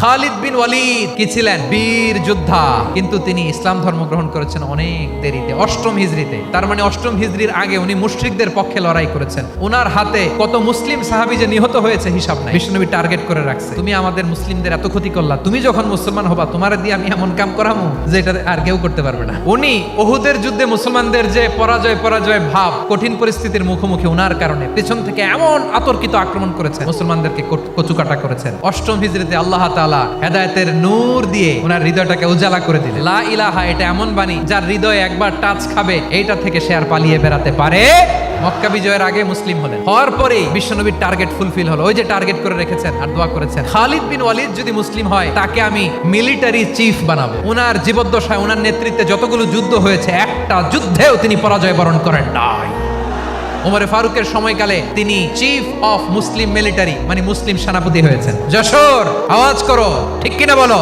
খালিদ বিন ওয়ালিদ কি ছিলেন? বীর যোদ্ধা। কিন্তু তিনি ইসলাম ধর্ম গ্রহণ করেছেন অনেক দেরিতে, অষ্টম হিজড়িতে তার মানে অষ্টম হিজড়ির আগে উনি মুশরিকদের পক্ষে লড়াই করেছেন। ওনার হাতে কত মুসলিম সাহাবি যে নিহত হয়েছে হিসাব নাই। বিষ্ণুনবী টার্গেট করে রাখছে, তুমি আমাদের মুসলিমদের এত ক্ষতি করলা, তুমি যখন মুসলমান হবা, তোমার দিয়ে আমি এমন কাম করামু যে এটা আর কেউ করতে পারবে না। উনি ওহুদের যুদ্ধে মুসলমানদের যে পরাজয় পরাজয় ভাব, কঠিন পরিস্থিতির মুখোমুখি ওনার কারণে পেছন থেকে এমন আতর্কিত আক্রমণ করেছেন, মুসলমানদেরকে কট- কচুকাটা করেছেন। অষ্টম হিজড়িতে আল্লাহ তাআলা হেদায়েতের নূর দিয়ে ওনার হৃদয়টাকে উজালা করে দিলেন। লা ইলাহা, এটা এমন বাণী যার হৃদয় একবার টাচ খাবে, এইটা থেকে সে আর পালিয়ে বেড়াতে পারে। মক্কা বিজয়ের আগে মুসলিম হলেন। হওয়ার বিশ্বনবীর টার্গেট ফুলফিল হলো। ওই যে টার্গেট করে রেখেছেন আর দোয়া করেছেন। খালিদ বিন ওয়ালিদ যদি মুসলিম হয়, তাকে আমি মিলিটারি চিফ বানাবো। ওনার জীবদ্দশায়, ওনার নেতৃত্বে যতগুলো যুদ্ধ হয়েছে, একটা যুদ্ধেও তিনি পরাজয় বরণ করেন নাই। ওমরে ফারুকের সময়কালে তিনি চিফ অফ মুসলিম মিলিটারি মানে মুসলিম সেনাপতি হয়েছেন। যশোর, আওয়াজ করো, ঠিক কিনা বলো?